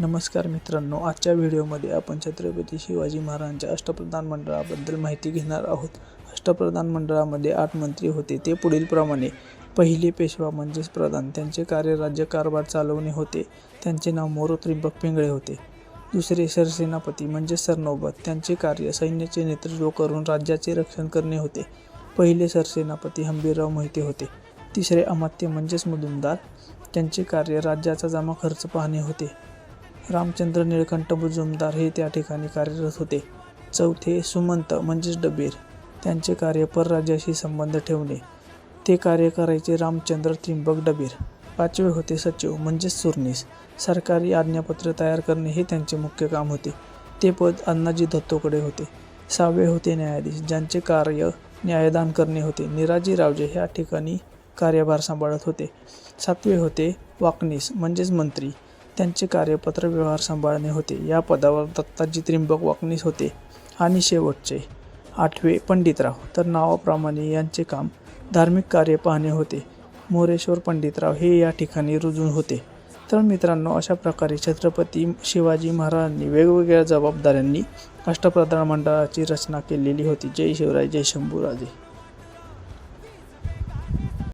नमस्कार मित्रांनो आजच्या व्हिडिओमध्ये आपण छत्रपती शिवाजी महाराजांच्या अष्टप्रधान मंडळाबद्दल माहिती घेणार आहोत. अष्टप्रधान मंडळामध्ये आठ मंत्री होते. ते पुढीलप्रमाणे पहिले पेशवा म्हणजेच प्रधान त्यांचे कार्य राज्यकारभार चालवणे होते. त्यांचे नाव मोरो त्रिंबक पिंगळे होते. दुसरे सरसेनापती म्हणजेच सरनौबत त्यांचे कार्य सैन्याचे नेतृत्व करून राज्याचे रक्षण करणे होते. पहिले सरसेनापती हंबीरराव मोहिते होते. तिसरे अमात्य म्हणजेच मुजुमदार त्यांचे कार्य राज्याचा जमा खर्च पाहणे होते. रामचंद्र निळकंठ मुजुमदार हे त्या ठिकाणी कार्यरत होते. चौथे सुमंत म्हणजेच डबीर. त्यांचे कार्य परराज्याशी संबंध ठेवणे. ते कार्य करायचे रामचंद्र त्रिंबक डबीर. पाचवे होते सचिव म्हणजेच सुरनीस. सरकारी आज्ञापत्र तयार करणे हे त्यांचे मुख्य काम होते. ते पद अण्णाजी दत्तोकडे होते. सहावे होते न्यायाधीश ज्यांचे कार्य न्यायदान करणे होते. निराजी रावजे ह्या ठिकाणी कार्यभार सांभाळत होते. सातवे होते वाकनीस म्हणजेच मंत्री. त्यांचे कार्यपत्र व्यवहार सांभाळणे होते. या पदावर दत्ताजी त्रिंबक वाकनीस होते आणि शेवटचे आठवे पंडितराव. तर नावाप्रमाणे यांचे काम धार्मिक कार्य पाहणे होते. मोरेश्वर पंडितराव हे या ठिकाणी रुजून होते. तर मित्रांनो अशा प्रकारे छत्रपती शिवाजी महाराजांनी वेगवेगळ्या जबाबदाऱ्यांनी अष्टप्रधान मंडळाची रचना केलेली होती. जय शिवराय जय शंभूराजे.